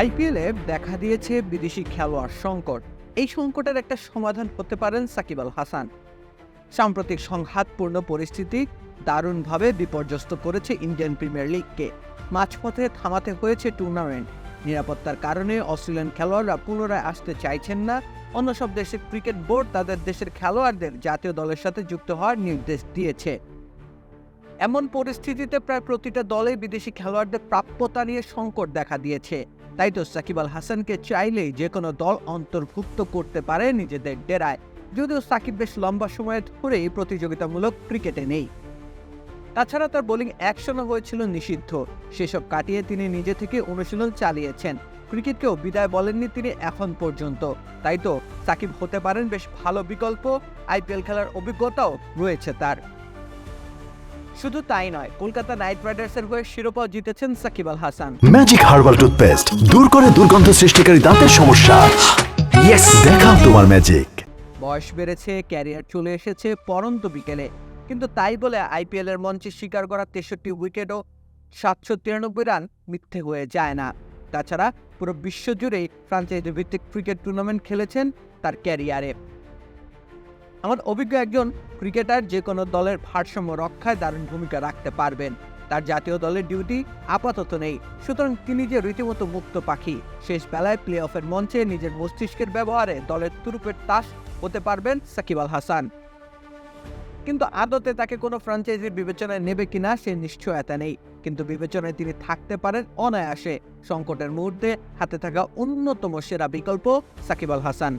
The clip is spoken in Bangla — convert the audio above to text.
আইপিএলে দেখা দিয়েছে বিদেশি খেলোয়াড় সংকট। এই সংকটের একটা সমাধান হতে পারেন সাকিব আল হাসান। সাম্প্রতিক সংঘাতপূর্ণ পরিস্থিতি দারুণভাবে বিপর্যস্ত করেছে ইন্ডিয়ান প্রিমিয়ার লিগকে। মাঝপথে থামাতে হয়েছে টুর্নামেন্ট নিরাপত্তার কারণে অস্ট্রেলিয়ান খেলোয়াড়রা পুনরায় আসতে চাইছেন না। অন্য সব দেশের ক্রিকেট বোর্ড তাদের দেশের খেলোয়াড়দের জাতীয় দলের সাথে যুক্ত হওয়ার নির্দেশ দিয়েছে। এমন পরিস্থিতিতে প্রায় প্রতিটা দলে বিদেশি খেলোয়াড়দের প্রাপ্যতা নিয়ে সংকট দেখা দিয়েছে। তাই তো সাকিব আল হাসানকে চাইলেই যে কোনো দল অন্তর্ভুক্ত করতে পারে নিজেদের ডেরায়। যদিও সাকিব বেশ লম্বা সময় ধরেই প্রতিযোগিতামূলক ক্রিকেটে নেই। তাছাড়া তার বোলিং অ্যাকশনও হয়েছিল নিষিদ্ধ। সেসব কাটিয়ে তিনি নিজে থেকে অনুশীলন চালিয়েছেন। ক্রিকেটকেও বিদায় বলেননি তিনি এখন পর্যন্ত। তাই তো সাকিব হতে পারেন বেশ ভালো বিকল্প। আইপিএল খেলার অভিজ্ঞতাও রয়েছে তার। শুধু তাই নয় কলকাতা নাইট রাইডার্সের হয়ে শিরোপাও জিতেছেন Shakib Al Hasan. Magic herbal toothpaste দূর করে দুর্গন্ধ সৃষ্টিকারী দাঁতের সমস্যা। ইয়েস দেখাও তোমার ম্যাজিক বয়স বেড়েছে ক্যারিয়ার চলে এসেছে পরন্ত বিকেলে। কিন্তু তাই বলে আইপিএল এর মঞ্চে শিকার করা তেষট্টি উইকেটও সাতশো তিরানব্বই রান মিথ্যে হয়ে যায় না। তাছাড়া পুরো বিশ্বজুড়েই ফ্রাঞ্চাইজি ভিত্তিক ক্রিকেট টুর্নামেন্ট খেলেছেন তার ক্যারিয়ারে আমার অভিজ্ঞ একজন ক্রিকেটার যে কোনো দলের ভারসাম্য রক্ষায় দারুণ ভূমিকা রাখতে পারবেন। তার জাতীয় দলের ডিউটি আপাতত নেই। সুতরাং তিনি যে রীতিমতো মুক্ত পাখি, শেষ বেলায় প্লে অফের মঞ্চে নিজের মস্তিষ্কের ব্যবহারে দলের তুরুপের তাস হতে পারবেন সাকিব আল হাসান। কিন্তু আদতে তাকে কোনো ফ্র্যাঞ্চাইজির বিবেচনায় নেবে কিনা সে নিশ্চয়তা নেই। কিন্তু বিবেচনায় তিনি থাকতে পারেন অনায়াসে। সংকটের মুহূর্তে হাতে থাকা অন্যতম সেরা বিকল্প সাকিব আল হাসান।